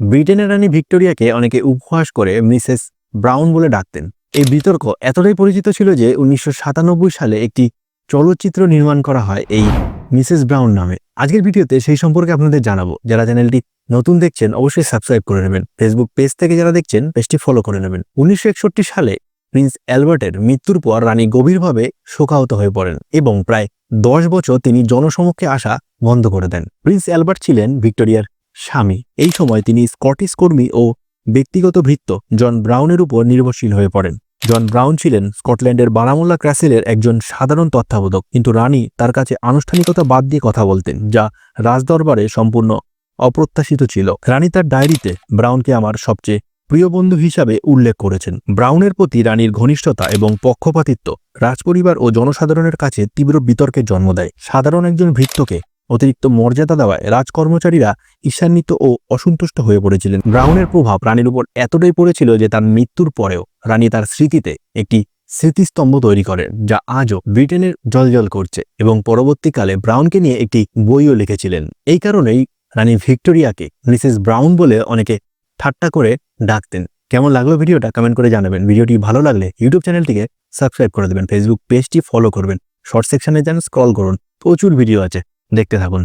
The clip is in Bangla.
ব্রিটেনের রানী ভিক্টোরিয়াকে অনেকে উপহাস করে মিসেস ব্রাউন বলে ডাকতেন। এই বিতর্ক এতটাই পরিচিত ছিল যে উনিশশো সাতানব্বই সালে একটি চলচ্চিত্র নির্মাণ করা হয় এই মিসেস ব্রাউন নামে। আজকের ভিডিওতে সেই সম্পর্কে আপনাদের জানাব। যারা চ্যানেলটি নতুন দেখছেন, অবশ্যই সাবস্ক্রাইব করে নেবেন। ফেসবুক পেজ থেকে যারা দেখছেন, পেজটি ফলো করে নেবেন। উনিশশো একষট্টি সালে প্রিন্স অ্যালবার্টের মৃত্যুর পর রানী গভীরভাবে শোকাহত হয়ে পড়েন এবং প্রায় দশ বছর তিনি জনসমক্ষে আসা বন্ধ করে দেন। প্রিন্স অ্যালবার্ট ছিলেন ভিক্টোরিয়ার স্বামী। এই সময় তিনি স্কটিশ কর্মী ও ব্যক্তিগত ভৃত্য জন ব্রাউনের উপর নির্ভরশীল হয়ে পড়েন। জন ব্রাউন ছিলেন স্কটল্যান্ডের বারামুল্লা ক্র্যাসেলের একজন সাধারণ তত্ত্বাবধায়ক। কিন্তু রানী তার কাছে আনুষ্ঠানিকতা বাদ দিয়ে কথা বলতেন, যা রাজদরবারে সম্পূর্ণ অপ্রত্যাশিত ছিল। রানী তার ডায়েরিতে ব্রাউনকে আমার সবচেয়ে প্রিয় বন্ধু হিসাবে উল্লেখ করেছেন। ব্রাউনের প্রতি রানীর ঘনিষ্ঠতা এবং পক্ষপাতিত্ব রাজপরিবার ও জনসাধারণের কাছে তীব্র বিতর্কের জন্ম দেয়। সাধারণ একজন ভৃত্যকে অতিরিক্ত মর্যাদা দেওয়ায় রাজকর্মচারীরা ঈর্ষান্বিত ও অসন্তুষ্ট হয়ে পড়েছিলেন। ব্রাউনের প্রভাব রানীর উপর এতটাই পড়েছিল যে তার মৃত্যুর পরেও রানী তার স্মৃতিতে একটি স্মৃতিস্তম্ভ তৈরি করেন, যা আজও ব্রিটেনের জলজল করছে এবং পরবর্তীকালে ব্রাউনকে নিয়ে একটি বইও লিখেছিলেন। এই কারণেই রানী ভিক্টোরিয়াকে মিসেস ব্রাউন বলে অনেকে ঠাট্টা করে ডাকতেন। কেমন লাগল ভিডিওটা কমেন্ট করে জানাবেন। ভিডিওটি ভালো লাগলে ইউটিউব চ্যানেলটিকে সাবস্ক্রাইব করে দেবেন, ফেসবুক পেজটি ফলো করবেন, শর্ট সেকশনে যান স্ক্রল করুন, প্রচুর ভিডিও আছে। দেখতে থাকুন